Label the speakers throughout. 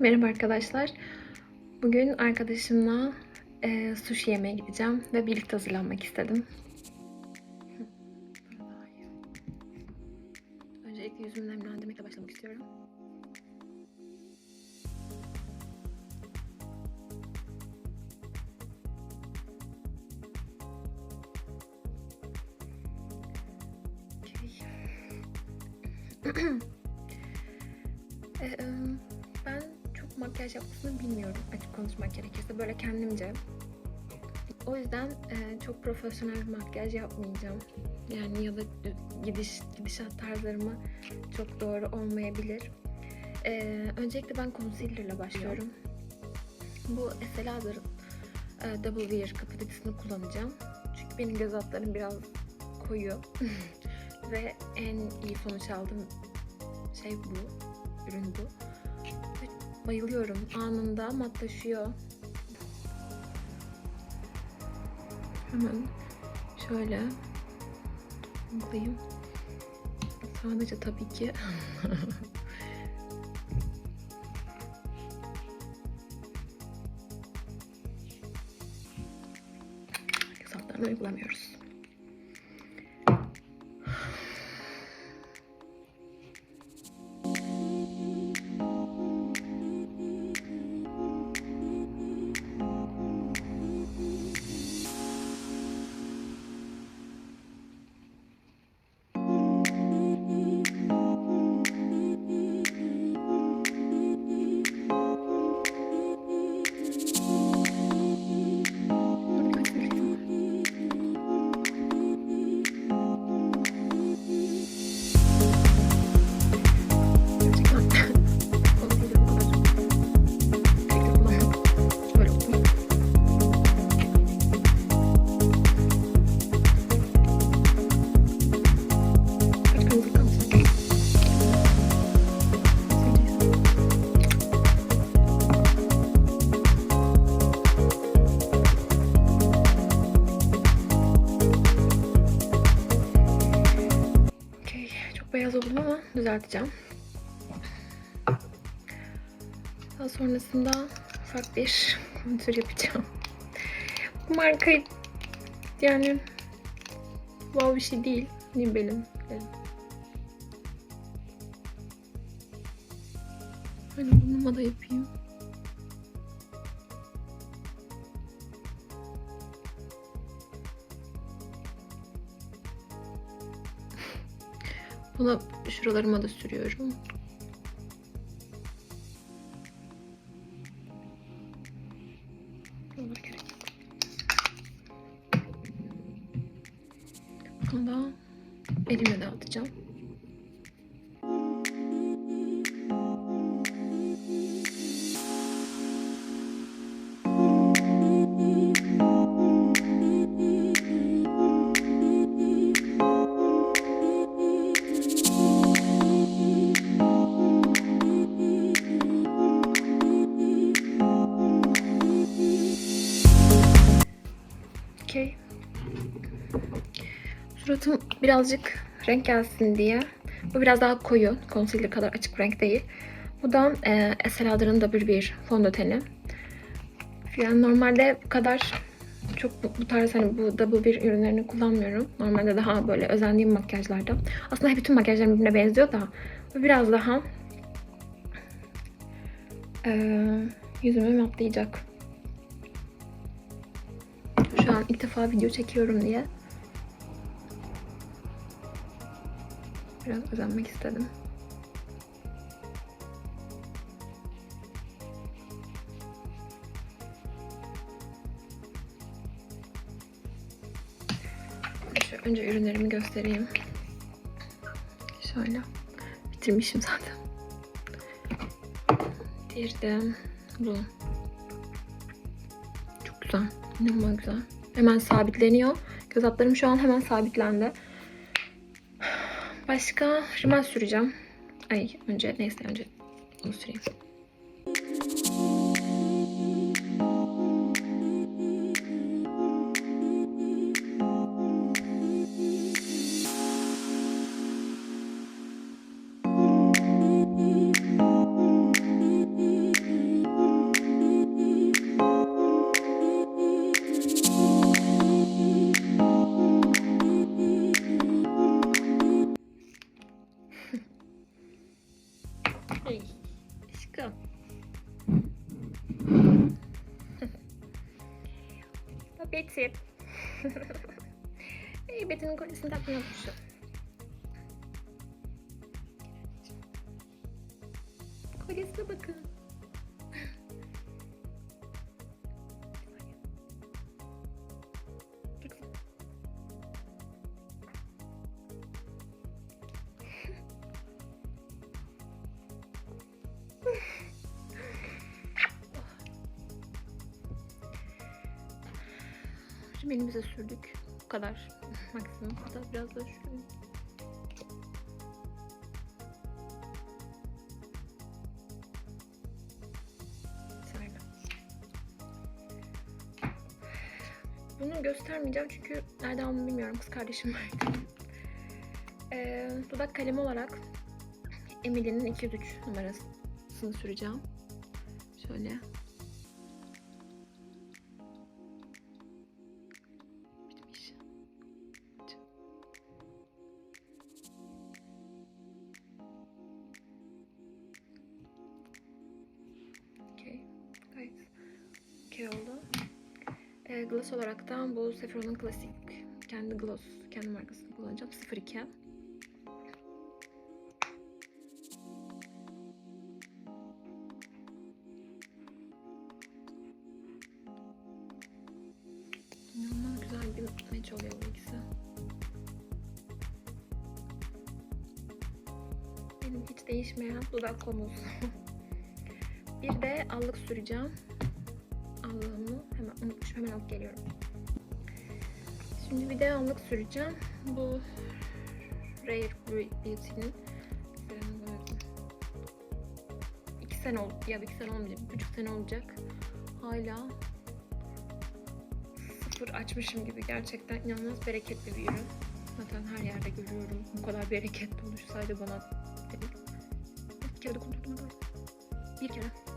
Speaker 1: Merhaba arkadaşlar. Bugün arkadaşımla e, sushi yemeye gideceğim ve birlikte hazırlanmak istedim. Öncelikle yüzümü nemlendirmekle başlamak istiyorum. Okey. Ee, ben çok makyaj yapmasını bilmiyorum açık konuşmak gerekirse böyle kendimce. O yüzden e, çok profesyonel bir makyaj yapmayacağım. Yani ya da gidiş gidişat tarzlarımı çok doğru olmayabilir. Ee, öncelikle ben concealer ile başlıyorum. Bu Lauder'ın e, Double Wear kapatıcısını kullanacağım. Çünkü benim göz altlarım biraz koyu. Ve en iyi sonuç aldığım şey bu ürün bu. Bayılıyorum. Anında matlaşıyor. Hemen şöyle uygulayayım. Sadece tabii ki Hesaplarını uygulamıyoruz. Düzelteceğim. Daha sonrasında ufak bir kontür yapacağım. Bu marka yani wow bir şey değil. Benim? benim. Hani burnuma da yapayım. Buna şuralarıma da sürüyorum. Bunu da elimle dağıtacağım. Birazcık renk gelsin diye. Bu biraz daha koyu. Concealer kadar açık renk değil. Bu da e, Estee Lauder'ın Double bir fondöteni. Yani normalde bu kadar çok bu, bu tarz hani bu double bir ürünlerini kullanmıyorum. Normalde daha böyle özendiğim makyajlarda. Aslında bütün makyajlarım birbirine benziyor da bu biraz daha e, yüzümü matlayacak. Şu an ilk defa video çekiyorum diye biraz özenmek istedim. Önce ürünlerimi göstereyim. Şöyle. Bitirmişim zaten. Bir de bu. Çok güzel. İnanılmaz güzel. Hemen sabitleniyor. Göz altlarım şu an hemen sabitlendi. Başka rimel süreceğim. Ay önce neyse önce onu süreyim. Betty. hey, Betty'nin kolyesini takmayı unutmuşum. Kolyesine bakın. Şimdi elimize sürdük. Bu kadar. Maksimum. Hatta biraz şuraya. Şöyle. Bunu göstermeyeceğim çünkü nereden aldığımı bilmiyorum. Kız kardeşim verdi. Ee, dudak kalemi olarak Emily'nin 203 numarasını süreceğim. Şöyle. Ee, gloss olarak da bu Sephira'nın klasik kendi gloss, kendi markasını kullanacağım. 02. İnanılmaz güzel bir match oluyor. Benim hiç değişmeyen dudak komuz. bir de allık süreceğim. Allığımı unutmuşum hemen alıp geliyorum. Şimdi bir de allık süreceğim. Bu Rare Beauty'nin iki sene oldu ya iki sene olmayacak, bir buçuk sene olacak. Hala sıfır açmışım gibi gerçekten inanılmaz bereketli bir ürün. Zaten her yerde görüyorum. Bu kadar bereketli oluş sadece bana değil. Bir kere kontroldüm böyle. Bir kere.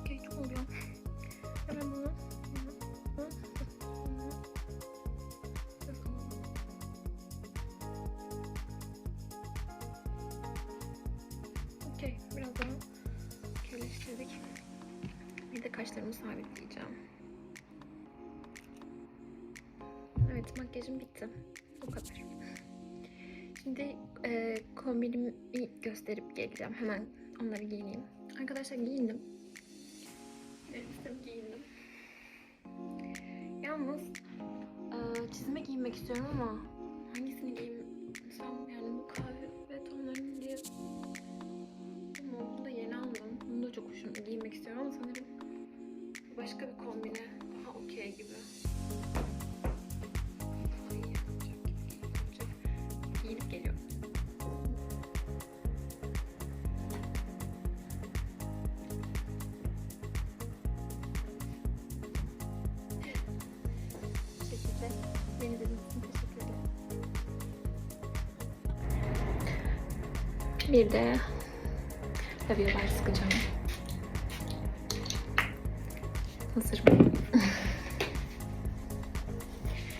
Speaker 1: Okey çok oluyor. Hemen bunu. Okey, biraz daha. Bir de kaşlarımı sabitleyeceğim. Evet, makyajım bitti. Bu kadar. Şimdi e, kombinimi gösterip geleceğim. Hemen onları giyineyim. Arkadaşlar giyindim. Elbisemi giyindim. Yalnız e, çizme giymek istiyorum ama hangisini giysem yani bu kahve ve tonlarını diye ama bunu da yeni aldım. Bunu da çok hoşuma giymek istiyorum ama sanırım başka bir kombine daha okey gibi. Giyinip geliyorum. Bu şekilde beni dinlediğiniz için teşekkür ederim. Bir de laviolar sıkacağım. Hazır mı?